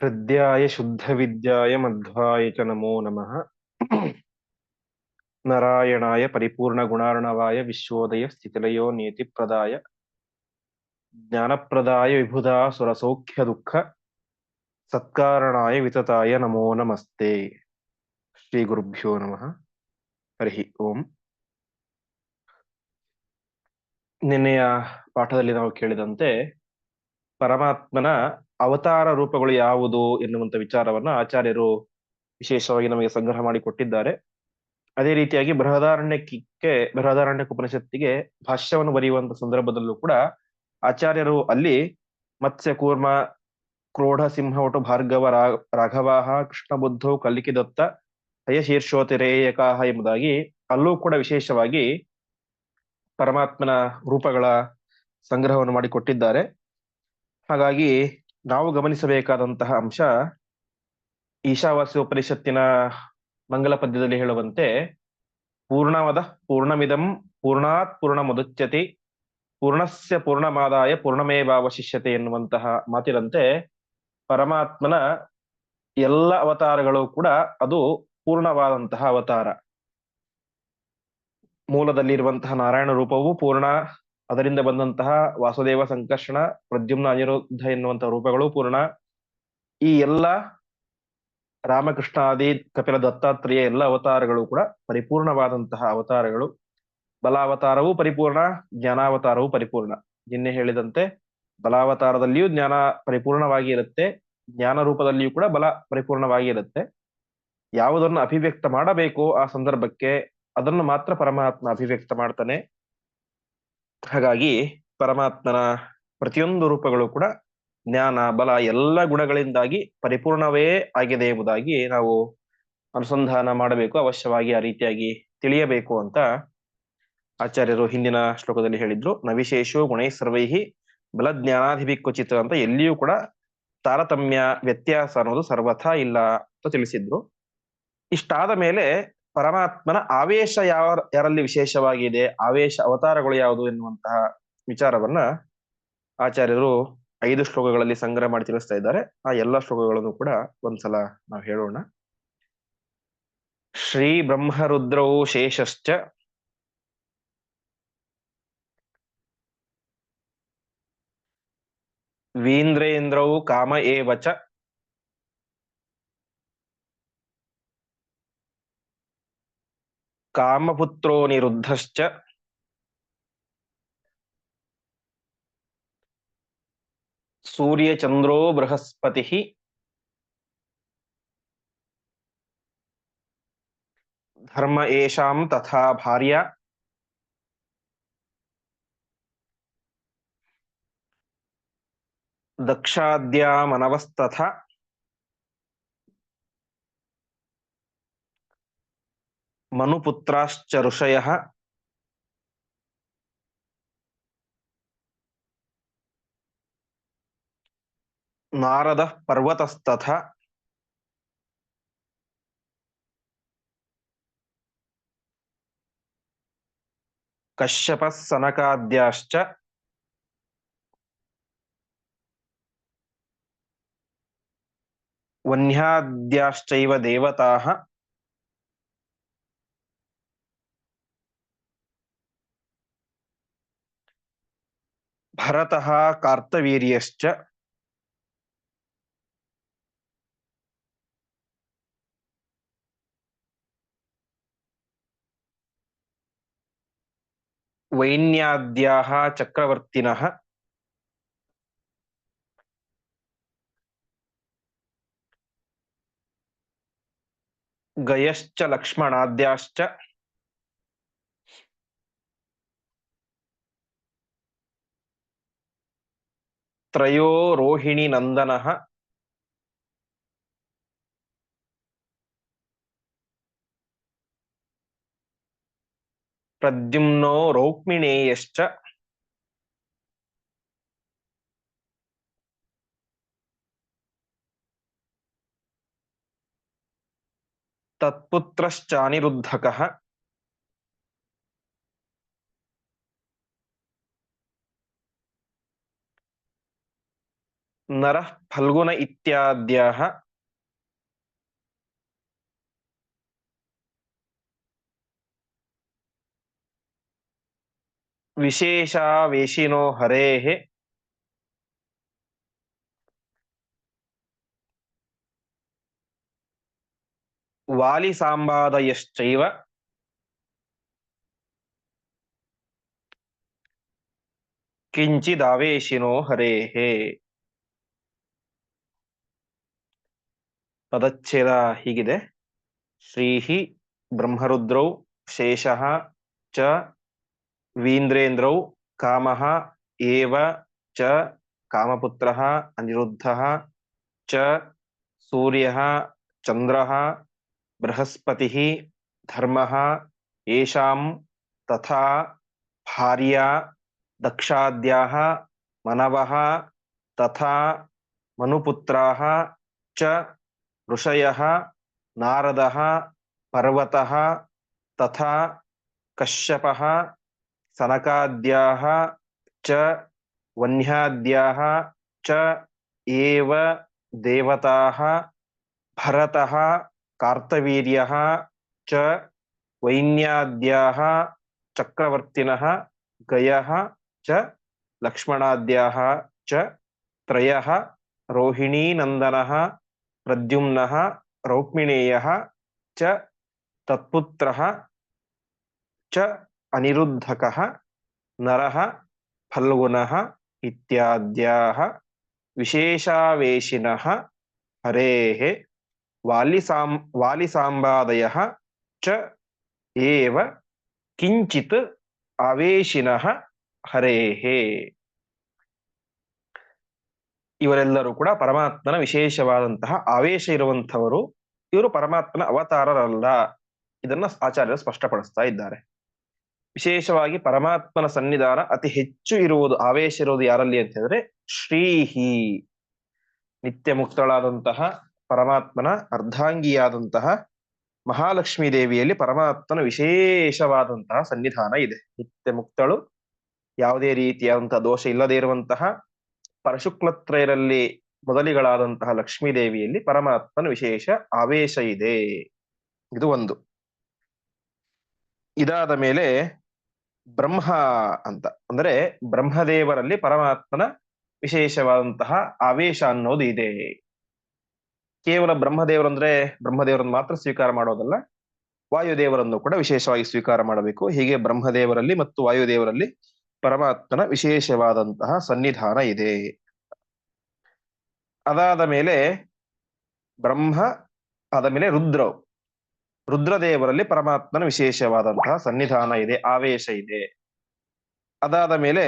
हृद्याय शुद्धविद्याय मध्वाय च नमो नमः नारायणाय परिपूर्णगुणार्णवाय विश्वोदय स्थितिलयो नियतिप्रदाय ज्ञानप्रदाय विबुधा सुरसौख्यदुःख सत्कारणाय वितताय नमो नमस्ते ಶ್ರೀಗುರುಭ್ಯೋ ನಮಃ ಹರಿ ಓಂ ನಿನ್ನೆಯ ಪಾಠದಲ್ಲಿ ನಾವು ಕೇಳಿದಂತೆ ಪರಮಾತ್ಮನ ಅವತಾರ ರೂಪಗಳು ಯಾವುದು ಎನ್ನುವಂತ ವಿಚಾರವನ್ನ ಆಚಾರ್ಯರು ವಿಶೇಷವಾಗಿ ನಮಗೆ ಸಂಗ್ರಹ ಮಾಡಿ ಕೊಟ್ಟಿದ್ದಾರೆ. ಅದೇ ರೀತಿಯಾಗಿ ಬೃಹದಾರಣ್ಯಕ್ಕೆ ಬೃಹದಾರಣ್ಯಕ ಉಪನಿಷತ್ತಿಗೆ ಭಾಷ್ಯವನ್ನು ಬರೆಯುವಂತ ಸಂದರ್ಭದಲ್ಲೂ ಕೂಡ ಆಚಾರ್ಯರು ಅಲ್ಲಿ ಮತ್ಸ್ಯ, ಕೂರ್ಮ, ಕ್ರೋಢ, ಸಿಂಹ ಒಟು ಭಾರ್ಗವ ರಾಘವಾಹ ಕೃಷ್ಣ ಬುದ್ಧೋ ಕಲ್ಲಿಕಿ ದತ್ತ ಹಯಶೀರ್ಷೋತಿರೇಯಕಾಹ ಎಂಬುದಾಗಿ ಅಲ್ಲೂ ಕೂಡ ವಿಶೇಷವಾಗಿ ಪರಮಾತ್ಮನ ರೂಪಗಳ ಸಂಗ್ರಹವನ್ನು ಮಾಡಿಕೊಟ್ಟಿದ್ದಾರೆ ಹಾಗಾಗಿ ನಾವು ಗಮನಿಸಬೇಕಾದಂತಹ ಅಂಶ ಈಶಾವಾಸ್ಯ ಉಪನಿಷತ್ತಿನ ಮಂಗಲ ಪದ್ಯದಲ್ಲಿ ಹೇಳುವಂತೆ, ಪೂರ್ಣವದ ಪೂರ್ಣಮಿದಂ ಪೂರ್ಣಾತ್ ಪೂರ್ಣ ಮುದುಚ್ಯತಿ ಪೂರ್ಣಸ್ಯ ಪೂರ್ಣಮಾದಾಯ ಪೂರ್ಣಮೇವಾವಶಿಷ್ಯತೆ ಎನ್ನುವಂತಹ ಮಾತಿನಂತೆ ಪರಮಾತ್ಮನ ಎಲ್ಲ ಅವತಾರಗಳು ಕೂಡ ಅದು ಪೂರ್ಣವಾದಂತಹ ಅವತಾರ. ಮೂಲದಲ್ಲಿರುವಂತಹ ನಾರಾಯಣ ರೂಪವು ಪೂರ್ಣ ಅದರಿಂದ ಬಂದಂತಹ ವಾಸುದೇವ ಸಂಕರ್ಷಣ, ಪ್ರದ್ಯುಮ್ನ ಅನಿರುದ್ಧ ಎನ್ನುವಂತಹ ರೂಪಗಳು ಪೂರ್ಣ. ಈ ಎಲ್ಲ ರಾಮಕೃಷ್ಣಾದಿ, ಕಪಿಲ ದತ್ತಾತ್ರೇಯ ಎಲ್ಲ ಅವತಾರಗಳು ಕೂಡ ಪರಿಪೂರ್ಣವಾದಂತಹ ಅವತಾರಗಳು. ಬಲಾವತಾರವೂ ಪರಿಪೂರ್ಣ, ಜ್ಞಾನಾವತಾರವೂ ಪರಿಪೂರ್ಣ. ನಿನ್ನೆ ಹೇಳಿದಂತೆ ಬಲಾವತಾರದಲ್ಲಿಯೂ ಜ್ಞಾನ ಪರಿಪೂರ್ಣವಾಗಿ ಇರುತ್ತೆ, ಜ್ಞಾನ ರೂಪದಲ್ಲಿಯೂ ಕೂಡ ಬಲ ಪರಿಪೂರ್ಣವಾಗಿ ಇರುತ್ತೆ. ಯಾವುದನ್ನು ಅಭಿವ್ಯಕ್ತ ಮಾಡಬೇಕು ಆ ಸಂದರ್ಭಕ್ಕೆ ಅದನ್ನು ಮಾತ್ರ ಪರಮಾತ್ಮ ಅಭಿವ್ಯಕ್ತ ಮಾಡ್ತಾನೆ. ಹಾಗಾಗಿ ಪರಮಾತ್ಮನ ಪ್ರತಿಯೊಂದು ರೂಪಗಳು ಕೂಡ ಜ್ಞಾನ, ಬಲ ಎಲ್ಲ ಗುಣಗಳಿಂದಾಗಿ ಪರಿಪೂರ್ಣವೇ ಆಗಿದೆ ಎಂಬುದಾಗಿ ನಾವು ಅನುಸಂಧಾನ ಮಾಡಬೇಕು, ಅವಶ್ಯವಾಗಿ ಆ ರೀತಿಯಾಗಿ ತಿಳಿಯಬೇಕು ಅಂತ ಆಚಾರ್ಯರು ಹಿಂದಿನ ಶ್ಲೋಕದಲ್ಲಿ ಹೇಳಿದ್ರು. ನವಿಶೇಷೋ ಗುಣೈ ಸರ್ವೈಹಿ ಬಲ ಚಿತ್ರ ಅಂತ ಎಲ್ಲಿಯೂ ಕೂಡ ತಾರತಮ್ಯ ವ್ಯತ್ಯಾಸ ಅನ್ನೋದು ಸರ್ವಥಾ ಇಲ್ಲ ಅಂತ ತಿಳಿಸಿದ್ರು. ಇಷ್ಟಾದ ಮೇಲೆ ಪರಮಾತ್ಮನ ಆವೇಶ ಯಾವ ಯಾರಲ್ಲಿ ವಿಶೇಷವಾಗಿದೆ, ಆವೇಶ ಅವತಾರಗಳು ಯಾವುದು ಎನ್ನುವಂತಹ ವಿಚಾರವನ್ನ ಆಚಾರ್ಯರು ಐದು ಶ್ಲೋಕಗಳಲ್ಲಿ ಸಂಗ್ರಹ ಮಾಡಿ ತಿಳಿಸ್ತಾ ಇದ್ದಾರೆ. ಆ ಎಲ್ಲ ಶ್ಲೋಕಗಳನ್ನು ಕೂಡ ಒಂದ್ಸಲ ನಾವು ಹೇಳೋಣ. ಶ್ರೀ ಬ್ರಹ್ಮರುದ್ರೌ ಶೇಷಶ್ಚ. ವೀಂದ್ರೇಂದ್ರವು ಕಾಮ ಏವಚ. ಕಾಮಪುತ್ರೋ ನಿರುದ್ಧಶ್ಚ ಸೂರ್ಯಚಂದ್ರೋ ಬೃಹಸ್ಪತಿ ಧರ್ಮ ಏಷಾಂ ತಥಾ ಭಾರ್ಯ ದಕ್ಷಾದ್ಯಾ ಮನವಸ್ತಥ ಮನುಪುತ್ರಾಶ್ಚ ಋಷಯಃ ನಾರದ ಪರ್ವತಸ್ತಥ ಕಶ್ಯಪ ಸನಕಾದ್ಯಾಶ್ಚ ವನ್ಯಾದ್ಯಾಶ್ಚೈವ ದೇವತಾಃ ಭರತಃ ಕಾರ್ತವೀರ್ಯಶ್ಚ ವೈನ್ಯಾದ್ಯಾः ಚಕ್ರವರ್ತಿನಃ ಗಯಶ್ಚ ತ್ರಯೋ ರೋಹಿಣಿ ನಂದನಃ. ಪ್ರದ್ಯುಮ್ನೋ ರೌಕ್ಮಿಣೇಯಶ್ಚ. ತತ್ಪುತ್ರಶ್ಚಾನಿರುದ್ಧಕಃ ನರಃ ಫಲ್ಗುನ ಇತ್ಯಾದ್ಯ ವಿಶೇಷಾವೇಶಿನೋ ಹರೇ ವಾಲಿ ವಾಲಿಸಾಂಬಾದಯಶ್ಚೈವ? ಕಿಂಚಿದಾವೇಶಿನೋ ಹರೇಃ ಪದಚ್ಛೇದ ಹೀಗಿದೆ. ಶ್ರೀಹಿ ಬ್ರಹ್ಮರುದ್ರೌ ಶೇಷ ಚ ವೀಂದ್ರೇಂದ್ರೌ ಕಾಮ ಏವ ಚ ಕಾಮಪುತ್ರ ಅನಿರುದ್ಧ ಚ ಸೂರ್ಯ ಚಂದ್ರ ಬೃಹಸ್ಪತಿ ಧರ್ಮ ಯಾಂ ತಥಾ ಭಾರ್ಯಾ ದಕ್ಷಾದ್ಯಾ ಮನವ ತಥಾ ಮನುಪುತ್ರ ಚ ऋषयः, नारदः, पर्वतः, तथा कश्यपः, सनकाद्याः च, वह्न्याद्याः च, एव देवताः, भरतः, कार्तवीर्यः च, वैन्याद्याः गयः प्रद्युन रौक्मिणेय चत्पुत्र चनिधक नर, फलगुन इत्याद्या फल्गुनः हरे विशेषावेशिनः वालिसां वालिसाम्बादयः च एव किञ्चित् ಇವರೆಲ್ಲರೂ ಕೂಡ ಪರಮಾತ್ಮನ ವಿಶೇಷವಾದಂತಹ ಆವೇಶ ಇರುವಂತವರು ಇವರು ಪರಮಾತ್ಮನ ಅವತಾರರಲ್ಲ. ಇದನ್ನ ಆಚಾರ್ಯರು ಸ್ಪಷ್ಟಪಡಿಸ್ತಾ ಇದ್ದಾರೆ. ವಿಶೇಷವಾಗಿ ಪರಮಾತ್ಮನ ಸನ್ನಿಧಾನ ಅತಿ ಹೆಚ್ಚು ಇರುವುದು, ಆವೇಶ ಇರುವುದು ಯಾರಲ್ಲಿ ಅಂತ ಹೇಳಿದ್ರೆ ಶ್ರೀಹಿ. ನಿತ್ಯ ಮುಕ್ತಳಾದಂತಹ ಪರಮಾತ್ಮನ ಅರ್ಧಾಂಗಿಯಾದಂತಹ ಮಹಾಲಕ್ಷ್ಮೀ ದೇವಿಯಲ್ಲಿ ಪರಮಾತ್ಮನ ವಿಶೇಷವಾದಂತಹ ಸನ್ನಿಧಾನ ಇದೆ. ನಿತ್ಯ ಮುಕ್ತಳು ಯಾವುದೇ ರೀತಿಯಾದಂತಹ ದೋಷ ಇಲ್ಲದೆ ಇರುವಂತಹ ಪರಶುಕ್ಲತ್ರಯರಲ್ಲಿ ಮೊದಲಿಗಳಾದಂತಹ ಲಕ್ಷ್ಮೀದೇವಿಯಲ್ಲಿ ಪರಮಾತ್ಮನ ವಿಶೇಷ ಆವೇಶ ಇದೆ. ಇದು ಒಂದು. ಇದಾದ ಮೇಲೆ ಬ್ರಹ್ಮ ಅಂತ. ಅಂದ್ರೆ ಬ್ರಹ್ಮದೇವರಲ್ಲಿ ಪರಮಾತ್ಮನ ವಿಶೇಷವಾದಂತಹ ಆವೇಶ ಅನ್ನೋದು ಇದೆ. ಕೇವಲ ಬ್ರಹ್ಮದೇವರಂದ್ರೆ ಬ್ರಹ್ಮದೇವರನ್ನು ಮಾತ್ರ ಸ್ವೀಕಾರ ಮಾಡೋದಲ್ಲ, ವಾಯುದೇವರನ್ನು ಕೂಡ ವಿಶೇಷವಾಗಿ ಸ್ವೀಕಾರ ಮಾಡಬೇಕು. ಹೀಗೆ ಬ್ರಹ್ಮದೇವರಲ್ಲಿ ಮತ್ತು ವಾಯುದೇವರಲ್ಲಿ ಪರಮಾತ್ಮನ ವಿಶೇಷವಾದಂತಹ ಸನ್ನಿಧಾನ ಇದೆ. ಅದಾದ ಮೇಲೆ ಬ್ರಹ್ಮ ಆದ ಮೇಲೆ ರುದ್ರ, ರುದ್ರದೇವರಲ್ಲಿ ಪರಮಾತ್ಮನ ವಿಶೇಷವಾದಂತಹ ಸನ್ನಿಧಾನ ಇದೆ, ಆವೇಶ ಇದೆ. ಅದಾದ ಮೇಲೆ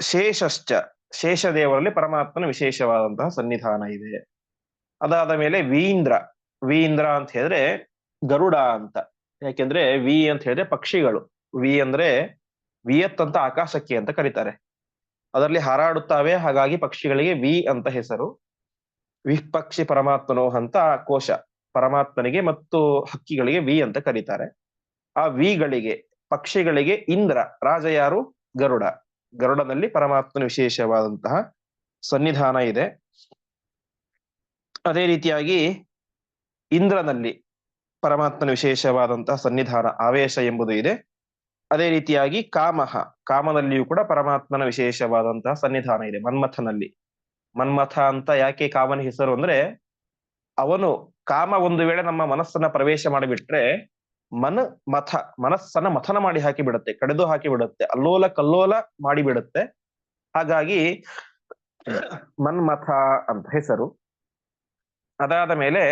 ಶೇಷಶ್ಚ, ಶೇಷದೇವರಲ್ಲಿ ಪರಮಾತ್ಮನ ವಿಶೇಷವಾದಂತಹ ಸನ್ನಿಧಾನ ಇದೆ. ಅದಾದ ಮೇಲೆ ವೀಂದ್ರ ವೀಂದ್ರ ಅಂತ ಹೇಳಿದ್ರೆ ಗರುಡ ಅಂತ. ಯಾಕೆಂದ್ರೆ ವಿ ಅಂತ ಹೇಳಿದ್ರೆ ಪಕ್ಷಿಗಳು. ವಿ ಅಂದ್ರೆ ವಿಯತ್ ಅಂತ ಆಕಾಶಕ್ಕೆ ಅಂತ ಕರೀತಾರೆ. ಅದರಲ್ಲಿ ಹಾರಾಡುತ್ತವೆ, ಹಾಗಾಗಿ ಪಕ್ಷಿಗಳಿಗೆ ವಿ ಅಂತ ಹೆಸರು. ವಿಪಕ್ಷಿ ಪರಮಾತ್ಮನೋ ಅಂತ ಕೋಶ, ಪರಮಾತ್ಮನಿಗೆ ಮತ್ತು ಹಕ್ಕಿಗಳಿಗೆ ವಿ ಅಂತ ಕರೀತಾರೆ. ಆ ವಿಗಳಿಗೆ, ಪಕ್ಷಿಗಳಿಗೆ ಇಂದ್ರ, ರಾಜ ಯಾರು? ಗರುಡ. ಗರುಡನಲ್ಲಿ ಪರಮಾತ್ಮನ ವಿಶೇಷವಾದಂತಹ ಸನ್ನಿಧಾನ ಇದೆ. ಅದೇ ರೀತಿಯಾಗಿ ಇಂದ್ರನಲ್ಲಿ ಪರಮಾತ್ಮನ ವಿಶೇಷವಾದಂತಹ ಸನ್ನಿಧಾನ, ಆವೇಶ ಎಂಬುದು ಇದೆ. ಅದೇ ರೀತಿಯಾಗಿ ಕಾಮಹ, ಕಾಮನಲ್ಲಿಯೂ ಕೂಡ ಪರಮಾತ್ಮನ ವಿಶೇಷವಾದಂತಹ ಸನ್ನಿಧಾನ ಇದೆ, ಮನ್ಮಥನಲ್ಲಿ. ಮನ್ಮಥ ಅಂತ ಯಾಕೆ ಕಾಮನ ಹೆಸರು ಅಂದ್ರೆ, ಅವನು ಕಾಮ ಒಂದು ವೇಳೆ ನಮ್ಮ ಮನಸ್ಸನ್ನ ಪ್ರವೇಶ ಮಾಡಿಬಿಟ್ರೆ, ಮನ್ ಮಥ, ಮನಸ್ಸನ್ನ ಮಥನ ಮಾಡಿ ಹಾಕಿ ಬಿಡುತ್ತೆ ಕಡೆದು ಹಾಕಿ ಬಿಡುತ್ತೆ ಅಲ್ಲೋಲ ಕಲ್ಲೋಲ ಮಾಡಿ ಬಿಡುತ್ತೆ ಹಾಗಾಗಿ ಮನ್ಮಥ ಅಂತ ಹೆಸರು. ಅದಾದ ಮೇಲೆ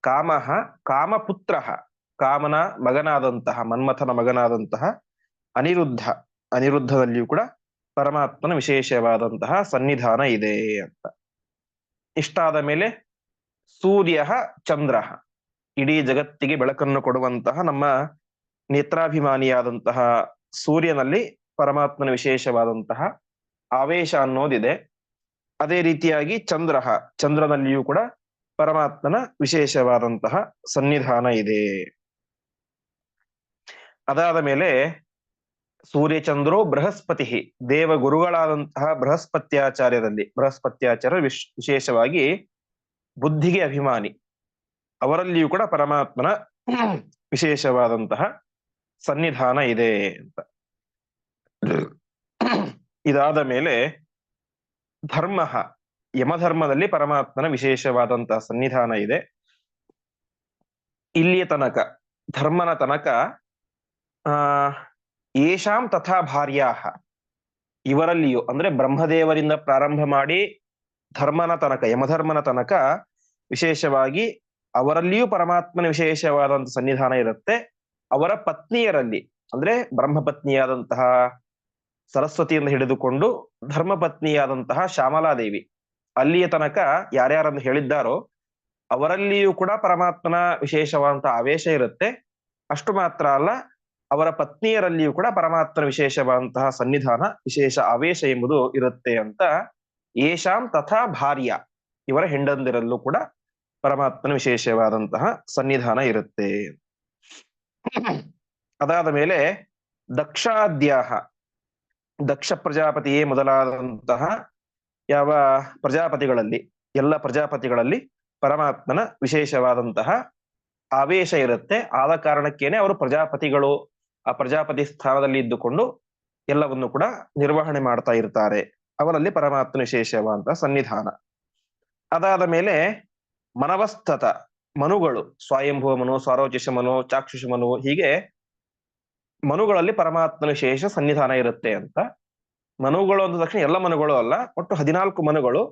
ಕಾಮಹ ಕಾಮಪುತ್ರ ಕಾಮನ ಮಗನಾದಂತಹ, ಮನ್ಮಥನ ಮಗನಾದಂತಹ ಅನಿರುದ್ಧ, ಅನಿರುದ್ಧದಲ್ಲಿಯೂ ಕೂಡ ಪರಮಾತ್ಮನ ವಿಶೇಷವಾದಂತಹ ಸನ್ನಿಧಾನ ಇದೆ ಅಂತ. ಇಷ್ಟಾದ ಮೇಲೆ ಸೂರ್ಯ ಚಂದ್ರ, ಇಡೀ ಜಗತ್ತಿಗೆ ಬೆಳಕನ್ನು ಕೊಡುವಂತಹ ನಮ್ಮ ನೇತ್ರಾಭಿಮಾನಿಯಾದಂತಹ ಸೂರ್ಯನಲ್ಲಿ ಪರಮಾತ್ಮನ ವಿಶೇಷವಾದಂತಹ ಆವೇಶ ಅನ್ನೋದಿದೆ. ಅದೇ ರೀತಿಯಾಗಿ ಚಂದ್ರ, ಚಂದ್ರನಲ್ಲಿಯೂ ಕೂಡ ಪರಮಾತ್ಮನ ವಿಶೇಷವಾದಂತಹ ಸನ್ನಿಧಾನ ಇದೆ. ಅದಾದ ಮೇಲೆ ಸೂರ್ಯಚಂದ್ರೋ ಬೃಹಸ್ಪತಿ. ದೇವ ಗುರುಗಳಾದಂತಹ ಬೃಹಸ್ಪತ್ಯಾಚಾರ್ಯರಲ್ಲಿ ಬೃಹಸ್ಪತ್ಯಾಚಾರ್ಯ ವಿಶ್, ವಿಶೇಷವಾಗಿ ಬುದ್ಧಿಗೆ ಅಭಿಮಾನಿ. ಅವರಲ್ಲಿಯೂ ಕೂಡ ಪರಮಾತ್ಮನ ವಿಶೇಷವಾದಂತಹ ಸನ್ನಿಧಾನ ಇದೆ ಅಂತ. ಇದಾದ ಮೇಲೆ ಧರ್ಮ, ಯಮಧರ್ಮದಲ್ಲಿ ಪರಮಾತ್ಮನ ವಿಶೇಷವಾದಂತಹ ಸನ್ನಿಧಾನ ಇದೆ. ಇಲ್ಲಿಯ ತನಕ, ಧರ್ಮನ ತನಕ, ಆ ಯೇಷಾಂ ತಥಾ ಭಾರ್ಯಾಹ. ಇವರಲ್ಲಿಯೂ, ಅಂದ್ರೆ ಬ್ರಹ್ಮದೇವರಿಂದ ಪ್ರಾರಂಭ ಮಾಡಿ ಧರ್ಮನ ತನಕ, ಯಮಧರ್ಮನ ತನಕ ವಿಶೇಷವಾಗಿ ಅವರಲ್ಲಿಯೂ ಪರಮಾತ್ಮನ ವಿಶೇಷವಾದಂತಹ ಸನ್ನಿಧಾನ ಇರುತ್ತೆ. ಅವರ ಪತ್ನಿಯರಲ್ಲಿ, ಅಂದ್ರೆ ಬ್ರಹ್ಮಪತ್ನಿಯಾದಂತಹ ಸರಸ್ವತಿಯಿಂದ ಹಿಡಿದುಕೊಂಡು ಧರ್ಮಪತ್ನಿಯಾದಂತಹ ಶ್ಯಾಮಲಾದೇವಿ, ಅಲ್ಲಿಯ ತನಕ ಯಾರ್ಯಾರನ್ನು ಹೇಳಿದ್ದಾರೋ, ಅವರಲ್ಲಿಯೂ ಕೂಡ ಪರಮಾತ್ಮನ ವಿಶೇಷವಾದಂತಹ ಆವೇಶ ಇರುತ್ತೆ. ಅಷ್ಟು ಮಾತ್ರ ಅಲ್ಲ ಅವರ ಪತ್ನಿಯರಲ್ಲಿಯೂ ಕೂಡ ಪರಮಾತ್ಮ ವಿಶೇಷವಾದಂತಹ ಸನ್ನಿಧಾನ, ವಿಶೇಷ ಆವೇಶ ಎಂಬುದು ಇರುತ್ತೆ ಅಂತ ಏಷಾಂ ತಥಾ ಭಾರ್ಯ ಇವರ ಹೆಂಡಂದಿರಲ್ಲೂ ಕೂಡ ಪರಮಾತ್ಮನ ವಿಶೇಷವಾದಂತಹ ಸನ್ನಿಧಾನ ಇರುತ್ತೆ. ಅದಾದ ಮೇಲೆ ದಕ್ಷಾದ್ಯಾಹ ದಕ್ಷ ಪ್ರಜಾಪತಿಯೇ ಮೊದಲಾದಂತಹ ಯಾವ ಪ್ರಜಾಪತಿಗಳಲ್ಲಿ, ಎಲ್ಲ ಪ್ರಜಾಪತಿಗಳಲ್ಲಿ ಪರಮಾತ್ಮನ ವಿಶೇಷವಾದಂತಹ ಆವೇಶ ಇರುತ್ತೆ. ಆದ ಕಾರಣಕ್ಕೇನೆ ಅವರು ಪ್ರಜಾಪತಿಗಳು ಆ ಪ್ರಜಾಪತಿ ಸ್ಥಾನದಲ್ಲಿ ಇದ್ದುಕೊಂಡು ಎಲ್ಲವನ್ನು ಕೂಡ ನಿರ್ವಹಣೆ ಮಾಡ್ತಾ ಇರ್ತಾರೆ. ಅವರಲ್ಲಿ ಪರಮಾತ್ಮ ವಿಶೇಷವಾದ ಸನ್ನಿಧಾನ. ಅದಾದ ಮೇಲೆ ಮನವಸ್ಥತ ಮನುಗಳು, ಸ್ವಯಂಭುವ ಮನು ಸ್ವಾರೋಚಿಷ ಮನು, ಚಾಕ್ಷುಷ ಮನು, ಹೀಗೆ ಮನುಗಳಲ್ಲಿ ಪರಮಾತ್ಮನ ವಿಶೇಷ ಸನ್ನಿಧಾನ ಇರುತ್ತೆ ಅಂತ. ಮನುಗಳು ಅಂದ ತಕ್ಷಣ ಎಲ್ಲ ಮನುಗಳು ಅಲ್ಲ, ಒಟ್ಟು ಹದಿನಾಲ್ಕು ಮನುಗಳು.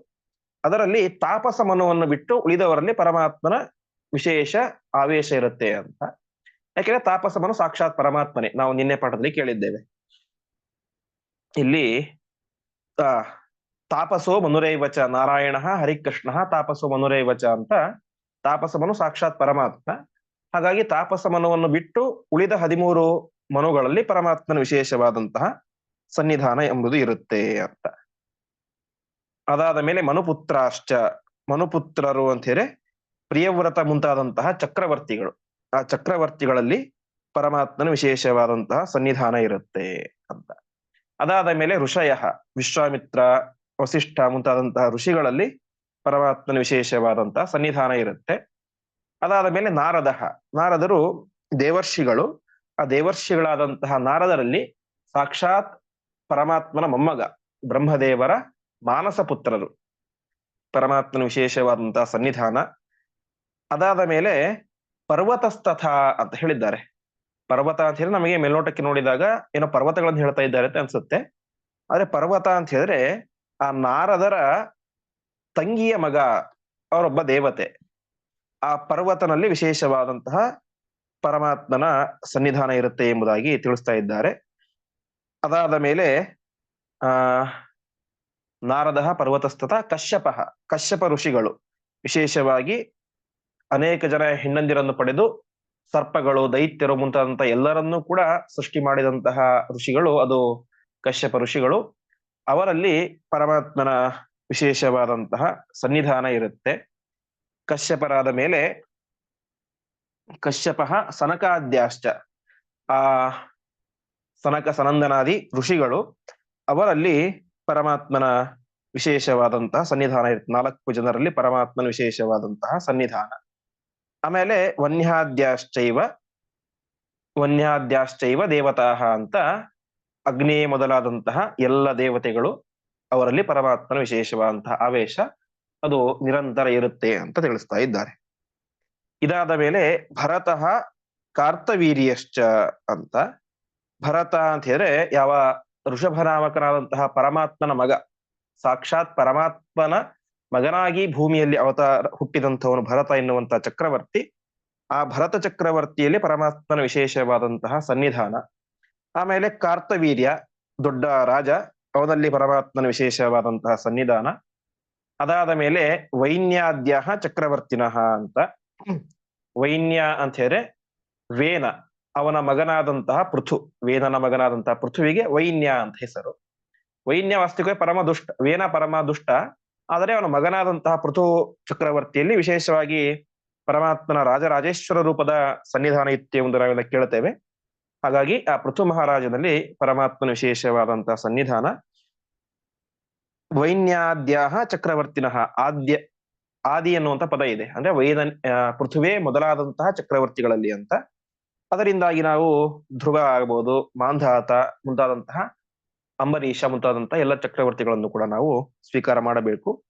ಅದರಲ್ಲಿ ತಾಪಸ ಮನುವನ್ನು ಬಿಟ್ಟು ಉಳಿದವರಲ್ಲಿ ಪರಮಾತ್ಮನ ವಿಶೇಷ ಆವೇಶ ಇರುತ್ತೆ ಅಂತ. ಯಾಕೆಂದ್ರೆ ತಾಪಸಮನು ಸಾಕ್ಷಾತ್ ಪರಮಾತ್ಮನೆ. ನಾವು ನಿನ್ನೆ ಪಾಠದಲ್ಲಿ ಕೇಳಿದ್ದೇವೆ. ಇಲ್ಲಿ ತಾಪಸೋ ಮನುರೈವಚ ನಾರಾಯಣ ಹರಿಕೃಷ್ಣ ತಾಪಸೋ ಮನುರೈವಚ ಅಂತ ತಾಪಸಮನು ಸಾಕ್ಷಾತ್ ಪರಮಾತ್ಮ. ಹಾಗಾಗಿ ತಾಪಸ ಮನುವನ್ನು ಬಿಟ್ಟು ಉಳಿದ ಹದಿಮೂರು ಮನುಗಳಲ್ಲಿ ಪರಮಾತ್ಮನ ವಿಶೇಷವಾದಂತಹ ಸನ್ನಿಧಾನ ಎಂಬುದು ಇರುತ್ತೆ ಅಂತ. ಅದಾದ ಮೇಲೆ ಮನುಪುತ್ರಾಶ್ಚ, ಮನುಪುತ್ರರು ಅಂತ ಹೇಳಿ ಪ್ರಿಯವ್ರತ ಮುಂತಾದಂತಹ ಚಕ್ರವರ್ತಿಗಳು. ಆ ಚಕ್ರವರ್ತಿಗಳಲ್ಲಿ ಪರಮಾತ್ಮನ ವಿಶೇಷವಾದಂತಹ ಸನ್ನಿಧಾನ ಇರುತ್ತೆ ಅಂತ. ಅದಾದ ಮೇಲೆ ಋಷಯ, ವಿಶ್ವಾಮಿತ್ರ, ವಸಿಷ್ಠ ಮುಂತಾದಂತಹ ಋಷಿಗಳಲ್ಲಿ ಪರಮಾತ್ಮನ ವಿಶೇಷವಾದಂತಹ ಸನ್ನಿಧಾನ ಇರುತ್ತೆ. ಅದಾದ ಮೇಲೆ ನಾರದ, ನಾರದರು ದೇವರ್ಷಿಗಳು, ಆ ದೇವರ್ಷಿಗಳಾದಂತಹ ನಾರದರಲ್ಲಿ ಸಾಕ್ಷಾತ್ ಪರಮಾತ್ಮನ ಮೊಮ್ಮಗ, ಬ್ರಹ್ಮದೇವರ ಮಾನಸ ಪುತ್ರರು. ಪರಮಾತ್ಮನ ವಿಶೇಷವಾದಂತಹ ಸನ್ನಿಧಾನ. ಅದಾದ ಮೇಲೆ ಪರ್ವತಸ್ತಥ ಅಂತ ಹೇಳಿದ್ದಾರೆ. ಪರ್ವತ ಅಂತ ಹೇಳಿ ನಮಗೆ ಮೇಲ್ನೋಟಕ್ಕೆ ನೋಡಿದಾಗ ಏನೋ ಪರ್ವತಗಳನ್ನು ಹೇಳ್ತಾ ಇದ್ದಾರೆ ಅಂತ ಅನ್ಸುತ್ತೆ. ಆದ್ರೆ ಪರ್ವತ ಅಂತ ಹೇಳಿದ್ರೆ ಆ ನಾರದರ ತಂಗಿಯ ಮಗ, ಅವರೊಬ್ಬ ದೇವತೆ. ಆ ಪರ್ವತನಲ್ಲಿ ವಿಶೇಷವಾದಂತಹ ಪರಮಾತ್ಮನ ಸನ್ನಿಧಾನ ಇರುತ್ತೆ ಎಂಬುದಾಗಿ ತಿಳಿಸ್ತಾ ಇದ್ದಾರೆ. ಅದಾದ ಮೇಲೆ, ಆ, ನಾರದ ಪರ್ವತಸ್ಥತ ಕಶ್ಯಪ ಕಶ್ಯಪ ಋಷಿಗಳು. ವಿಶೇಷವಾಗಿ ಅನೇಕ ಜನ ಹೆಣ್ಣಂದಿರನ್ನು ಪಡೆದು ಸರ್ಪಗಳು, ದೈತ್ಯರು ಮುಂತಾದಂತಹ ಎಲ್ಲರನ್ನೂ ಕೂಡ ಸೃಷ್ಟಿ ಮಾಡಿದಂತಹ ಋಷಿಗಳು, ಅದು ಕಶ್ಯಪ ಋಷಿಗಳು. ಅವರಲ್ಲಿ ಪರಮಾತ್ಮನ ವಿಶೇಷವಾದಂತಹ ಸನ್ನಿಧಾನ ಇರುತ್ತೆ. ಕಶ್ಯಪರಾದ ಮೇಲೆ ಕಶ್ಯಪ ಸನಕಾದ್ಯಾಶ್ಚ, ಆ ಸನಕ ಸನಂದನಾದಿ ಋಷಿಗಳು, ಅವರಲ್ಲಿ ಪರಮಾತ್ಮನ ವಿಶೇಷವಾದಂತಹ ಸನ್ನಿಧಾನ ಇರುತ್ತೆ. ನಾಲ್ಕು ಜನರಲ್ಲಿ ಪರಮಾತ್ಮನ ವಿಶೇಷವಾದಂತಹ ಸನ್ನಿಧಾನ. ಆಮೇಲೆ ವನ್ಯಾದ್ಯಾಶ್ಚೈವ ವನ್ಯಾದ್ಯಾಶ್ಚೈವ ದೇವತಾಹ ಅಂತ ಅಗ್ನೇ ಮೊದಲಾದಂತಹ ಎಲ್ಲ ದೇವತೆಗಳು ಅವರಲ್ಲಿ ಪರಮಾತ್ಮನ ವಿಶೇಷವಾದಂತಹ ಆವೇಶ ಅದು ನಿರಂತರ ಇರುತ್ತೆ ಅಂತ ತಿಳಿಸ್ತಾ ಇದ್ದಾರೆ. ಇದಾದ ಮೇಲೆ ಭರತಃ ಕಾರ್ತವೀರ್ಯಶ್ಚ ಅಂತ. ಭರತ ಅಂತ ಹೇಳಿದ್ರೆ ಯಾವ ಋಷಭನಾಮಕನಾದಂತಹ ಪರಮಾತ್ಮನ ಮಗ. ಸಾಕ್ಷಾತ್ ಪರಮಾತ್ಮನ ಮಗನಾಗಿ ಭೂಮಿಯಲ್ಲಿ ಅವತಾರ ಹುಟ್ಟಿದಂಥವನು ಭರತ ಎನ್ನುವಂತಹ ಚಕ್ರವರ್ತಿ, ಆ ಭರತ ಚಕ್ರವರ್ತಿಯಲ್ಲಿ ಪರಮಾತ್ಮನ ವಿಶೇಷವಾದಂತಹ ಸನ್ನಿಧಾನ. ಆಮೇಲೆ ಕಾರ್ತವೀರ್ಯ, ದೊಡ್ಡ ರಾಜ, ಅವನಲ್ಲಿ ಪರಮಾತ್ಮನ ವಿಶೇಷವಾದಂತಹ ಸನ್ನಿಧಾನ. ಅದಾದ ಮೇಲೆ ವೈನ್ಯಾದ್ಯ ಚಕ್ರವರ್ತಿನಃ ಅಂತ. ವೈನ್ಯ ಅಂತ ಹೇಳಿದ್ರೆ ವೇನ, ಅವನ ಮಗನಾದಂತಹ ಪೃಥು, ವೇನನ ಮಗನಾದಂತಹ ಪೃಥುವಿಗೆ ವೈನ್ಯ ಅಂತ ಹೆಸರು. ವೈನ್ಯ ವಾಸ್ತಿಕ ಪರಮ ದುಷ್ಟ ವೇನ ಪರಮ ದುಷ್ಟ ಆದರೆ ಅವನ ಮಗನಾದಂತಹ ಪೃಥು ಚಕ್ರವರ್ತಿಯಲ್ಲಿ ವಿಶೇಷವಾಗಿ ಪರಮಾತ್ಮನ ರಾಜರಾಜೇಶ್ವರ ರೂಪದ ಸನ್ನಿಧಾನ ಇತ್ತೆ ಎಂದು ನಾವೆಲ್ಲ ಕೇಳುತ್ತೇವೆ ಹಾಗಾಗಿ ಆ ಪೃಥು ಮಹಾರಾಜನಲ್ಲಿ ಪರಮಾತ್ಮನ ವಿಶೇಷವಾದಂತಹ ಸನ್ನಿಧಾನ. ವೈನ್ಯಾದ್ಯಾಹ ಚಕ್ರವರ್ತಿನಃ ಆದ್ಯ, ಆದಿ ಎನ್ನುವಂತ ಪದ ಇದೆ. ಅಂದ್ರೆ ವೈದ ಪೃಥುವೇ ಮೊದಲಾದಂತಹ ಚಕ್ರವರ್ತಿಗಳಲ್ಲಿ ಅಂತ. ಅದರಿಂದಾಗಿ ನಾವು ಧ್ರುವ ಆಗಬಹುದು ಮಾಂಧಾತ ಮುಂತಾದಂತಹ ಅಂಬರೀಷ ಮುಂತಾದಂತಹ ಎಲ್ಲ ಚಕ್ರವರ್ತಿಗಳನ್ನು ಕೂಡ ನಾವು ಸ್ವೀಕಾರ ಮಾಡಬೇಕು.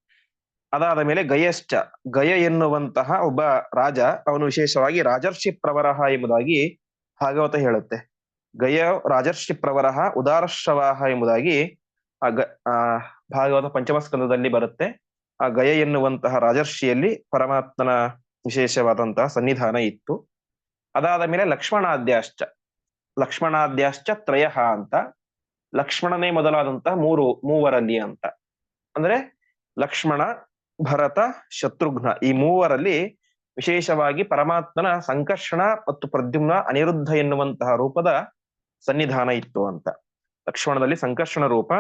ಅದಾದ ಮೇಲೆ ಗಯಶ್ಚ, ಗಯ ಎನ್ನುವಂತಹ ಒಬ್ಬ ರಾಜ, ಅವನು ವಿಶೇಷವಾಗಿ ರಾಜರ್ಷಿ ಪ್ರವರಹ ಎಂಬುದಾಗಿ ಭಾಗವತ ಹೇಳುತ್ತೆ. ಗಯ ರಾಜರ್ಷಿ ಪ್ರವರಹ, ಉದಾರಶ್ರವಾಹ ಎಂಬುದಾಗಿ ಆ ಗ ಭಾಗವತ ಪಂಚಮಸ್ಕಂದದಲ್ಲಿ ಬರುತ್ತೆ. ಆ ಗಯ ಎನ್ನುವಂತಹ ರಾಜರ್ಷಿಯಲ್ಲಿ ಪರಮಾತ್ಮನ ವಿಶೇಷವಾದಂತಹ ಸನ್ನಿಧಾನ ಇತ್ತು. ಅದಾದ ಮೇಲೆ ಲಕ್ಷ್ಮಣಾದ್ಯಾಶ್ಚ ಲಕ್ಷ್ಮಣಾದ್ಯಾಶ್ಚ ತ್ರಯ ಅಂತ ಲಕ್ಷ್ಮಣನೇ ಮೊದಲಾದಂತಹ ಮೂರು ಮೂವರಲ್ಲಿ ಅಂತ. ಅಂದ್ರೆ ಲಕ್ಷ್ಮಣ, ಭರತ, ಶತ್ರುಘ್ನ ಈ ಮೂವರಲ್ಲಿ ವಿಶೇಷವಾಗಿ ಪರಮಾತ್ಮನ ಸಂಕರ್ಷಣ ಮತ್ತು ಪ್ರದ್ಯುಮ್ನ ಅನಿರುದ್ಧ ಎನ್ನುವಂತಹ ರೂಪದ ಸನ್ನಿಧಾನ ಇತ್ತು ಅಂತ. ಲಕ್ಷ್ಮಣದಲ್ಲಿ ಸಂಕರ್ಷಣ ರೂಪ,